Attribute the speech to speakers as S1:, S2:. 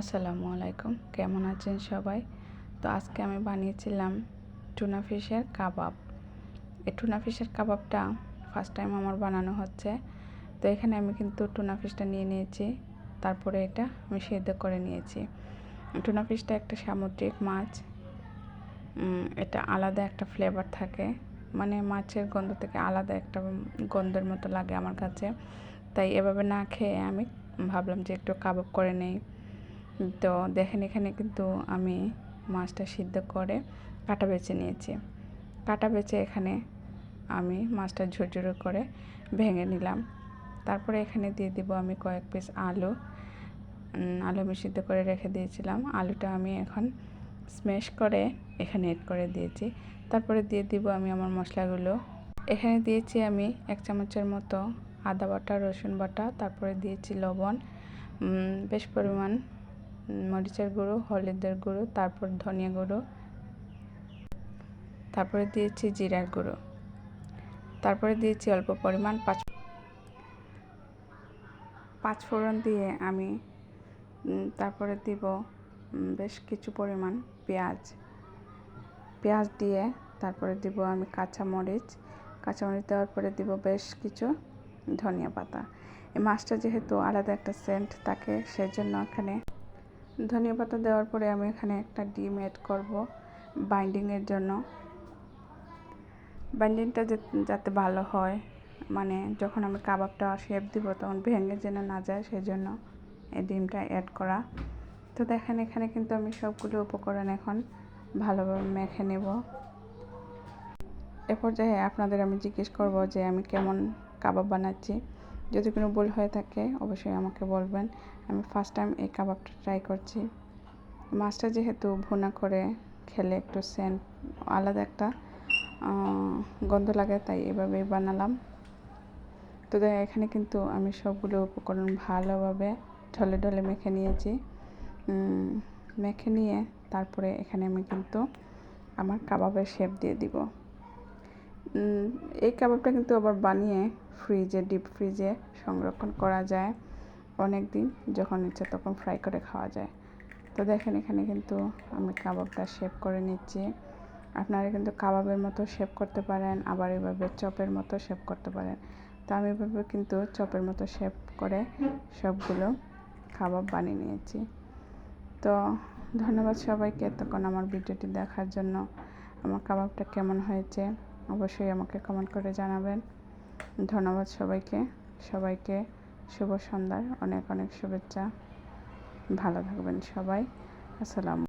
S1: আসসালামু আলাইকুম, কেমন আছেন সবাই? তো আজকে আমি বানিয়েছিলাম টুনা ফিশের কাবাব। এই টুনা ফিশের কাবাবটা ফার্স্ট টাইম আমার বানানো হচ্ছে। তো এখানে আমি কিন্তু টুনা ফিশটা নিয়ে নিয়েছি, তারপরে এটা আমি সেদ্ধ করে নিয়েছি। টুনা ফিশটা একটা সামুদ্রিক মাছ। এটা আলাদা একটা ফ্লেভার থাকে। মানে মাছের গন্ধ থেকে আলাদা একটা গন্ধের মতো লাগে আমার কাছে। তাই এভাবে না খেয়ে আমি ভাবলাম যে একটু কাবাব করে নেই। তো দেখেন এখানে কিন্তু আমি মাছটা সিদ্ধ করে কাটা বেছে নিয়েছি। কাটা বেছে এখানে আমি মাছটা ঝুরঝুরো করে ভেঙে নিলাম। তারপরে এখানে দিয়ে দিব আমি কয়েক পিস আলু। আলু আমি সিদ্ধ করে রেখে দিয়েছিলাম। আলুটা আমি এখন স্ম্যাশ করে এখানে এড করে দিয়েছি। তারপরে দিয়ে দিব আমি আমার মশলাগুলো। এখানে দিয়েছি আমি এক চামচের মতো আদা বাটা, রসুন বাটা, তারপরে দিয়েছি লবণ। বেশ পরিমাণ মরিচের গুঁড়ো, হলুদের গুঁড়ো, তারপর ধনিয়া গুঁড়ো, তারপরে দিয়েছি জিরার গুঁড়ো, তারপরে দিয়েছি অল্প পরিমাণ পাঁচ পাঁচ ফোড়ন দিয়ে আমি তারপরে দিব বেশ কিছু পরিমাণ পেঁয়াজ পেঁয়াজ দিয়ে তারপরে দিব আমি কাঁচা মরিচ কাঁচামরিচ দেওয়ার পরে দিব বেশ কিছু ধনিয়া পাতা। এই মাছটা যেহেতু আলাদা একটা সেন্ট থাকে, সেজন্য এখানে ধনিয়া পাতা দেওয়ার পরে আমি এখানে একটা ডিম অ্যাড করব বাইন্ডিংয়ের জন্য। বাইন্ডিংটা যাতে ভালো হয় মানে যখন আমি কাবাবটা শেপ দিব তখন ভেঙে যেন না যায় সেই জন্য এই ডিমটা অ্যাড করা। তো দেখেন এখানে কিন্তু আমি সবগুলো উপকরণ এখন ভালোভাবে মেখে নেব। এ পর্যায়ে আপনাদের আমি জিজ্ঞেস করব যে আমি কেমন কাবাব বানাচ্ছি। যদি কোনো ভুল হয়ে থাকে, অবশ্যই আমাকে বলবেন। আমি ফার্স্ট টাইম এই কাবাবটা ট্রাই করছি। মাছটা যেহেতু ভুনা করে খেলে একটু সেন্ট আলাদা একটা গন্ধ লাগে, তাই এভাবেই বানালাম। তো এখানে কিন্তু আমি সবগুলো উপকরণ ভালোভাবে ঢলে ঢলে মেখে নিয়েছি। মেখে নিয়ে তারপরে এখানে আমি কিন্তু আমার কাবাবের শেপ দিয়ে দিব। এই কাবাবটা কিন্তু আবার বানিয়ে ফ্রিজে, ডিপ ফ্রিজে সংরক্ষণ করা যায়। অনেক দিন যখন ইচ্ছে তখন ফ্রাই করে খাওয়া যায়। তো দেখেন এখানে কিন্তু আমি কাবাবটা শেপ করে নিচ্ছি। আপনারা কিন্তু কাবাবের মতো শেপ করতে পারেন, আবার এভাবে চপের মতো শেপ করতে পারেন। তো আমি এভাবে কিন্তু চপের মতো শেপ করে সবগুলো কাবাব বানিয়ে নিয়েছি। তো ধন্যবাদ সবাইকে এতক্ষণ আমার ভিডিওটি দেখার জন্য। আমার কাবাবটা কেমন হয়েছে অবশ্যই আমাকে কমেন্ট করে জানাবেন। ধন্যবাদ সবাইকে। সবাইকে শুভ সন্ধ্যার। অনেক অনেক শুভেচ্ছা। ভালো থাকবেন সবাই। আসসালাম